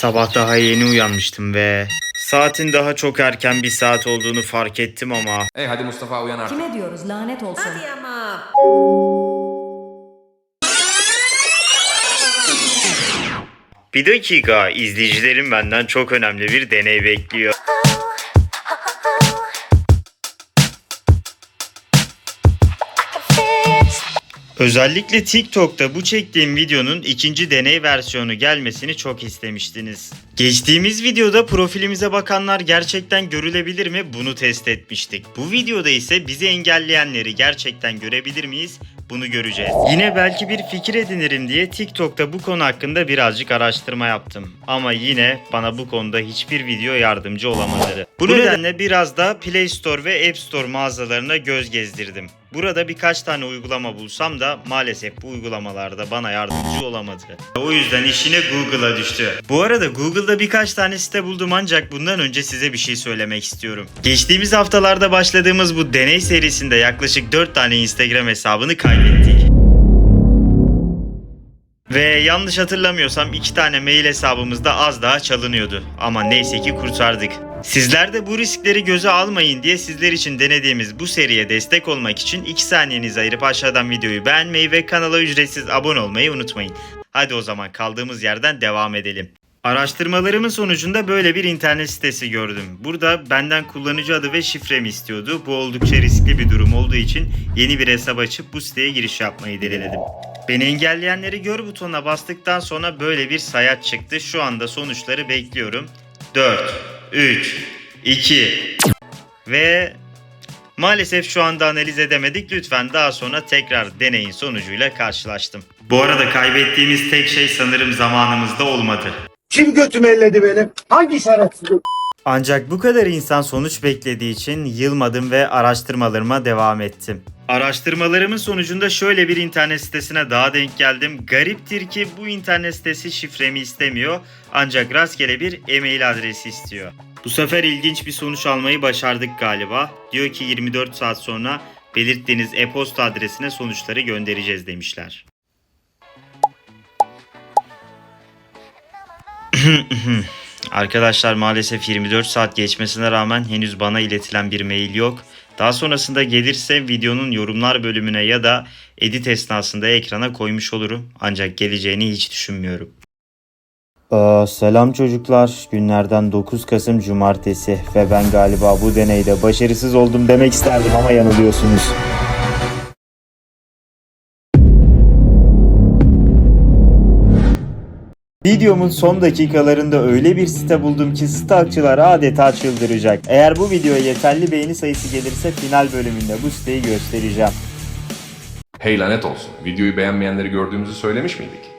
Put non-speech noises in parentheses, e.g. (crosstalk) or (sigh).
Sabah daha yeni uyanmıştım ve saatin daha çok erken bir saat olduğunu fark ettim ama Hey hadi Mustafa uyan artık. Kime diyoruz lanet olsun. Hadi ama. bir dakika izleyicilerim benden çok önemli bir deney bekliyor. Özellikle TikTok'ta bu çektiğim videonun ikinci deney versiyonu gelmesini çok istemiştiniz. Geçtiğimiz videoda profilimize bakanlar gerçekten görülebilir mi bunu test etmiştik. Bu videoda ise bizi engelleyenleri gerçekten görebilir miyiz bunu göreceğiz. Yine belki bir fikir edinirim diye TikTok'ta bu konu hakkında birazcık araştırma yaptım. Ama yine bana bu konuda hiçbir video yardımcı olamadı. Bu nedenle biraz da Play Store ve App Store mağazalarına göz gezdirdim. Burada birkaç tane uygulama bulsam da maalesef bu uygulamalarda bana yardımcı olamadı. O yüzden işine Google'a düştü. Bu arada Google'da birkaç tane site buldum ancak bundan önce size bir şey söylemek istiyorum. Geçtiğimiz haftalarda başladığımız bu deney serisinde yaklaşık 4 tane Instagram hesabını kaybettik. Ve yanlış hatırlamıyorsam iki tane mail hesabımız da az daha çalınıyordu. Ama neyse ki kurtardık. Sizler de bu riskleri göze almayın diye sizler için denediğimiz bu seriye destek olmak için 2 saniyenizi ayırıp aşağıdan videoyu beğenmeyi ve kanala ücretsiz abone olmayı unutmayın. Hadi o zaman kaldığımız yerden devam edelim. Araştırmalarımın sonucunda böyle bir internet sitesi gördüm. Burada benden kullanıcı adı ve şifremi istiyordu. Bu oldukça riskli bir durum olduğu için yeni bir hesap açıp bu siteye giriş yapmayı denedim. Beni engelleyenleri gör butonuna bastıktan sonra böyle bir sayaç çıktı. Şu anda sonuçları bekliyorum. 4, 3, 2 ve maalesef şu anda analiz edemedik. Lütfen daha sonra tekrar deneyin sonucuyla karşılaştım. Bu arada kaybettiğimiz tek şey sanırım zamanımızda olmadı. Kim götümü elledi benim? Hangi şerefsiz? (laughs) Ancak bu kadar insan sonuç beklediği için yılmadım ve araştırmalarıma devam ettim. Araştırmalarımın sonucunda şöyle bir internet sitesine daha denk geldim. Gariptir ki bu internet sitesi şifremi istemiyor ancak rastgele bir e-mail adresi istiyor. Bu sefer ilginç bir sonuç almayı başardık galiba. Diyor ki 24 saat sonra belirttiğiniz e-posta adresine sonuçları göndereceğiz demişler. (laughs) Arkadaşlar maalesef 24 saat geçmesine rağmen henüz bana iletilen bir mail yok. Daha sonrasında gelirse videonun yorumlar bölümüne ya da edit esnasında ekrana koymuş olurum. Ancak geleceğini hiç düşünmüyorum. Ee, selam çocuklar. Günlerden 9 Kasım Cumartesi ve ben galiba bu deneyde başarısız oldum demek isterdim ama yanılıyorsunuz. Videomun son dakikalarında öyle bir site buldum ki stalkçılar adeta çıldıracak. Eğer bu videoya yeterli beğeni sayısı gelirse final bölümünde bu siteyi göstereceğim. Hey lanet olsun. Videoyu beğenmeyenleri gördüğümüzü söylemiş miydik?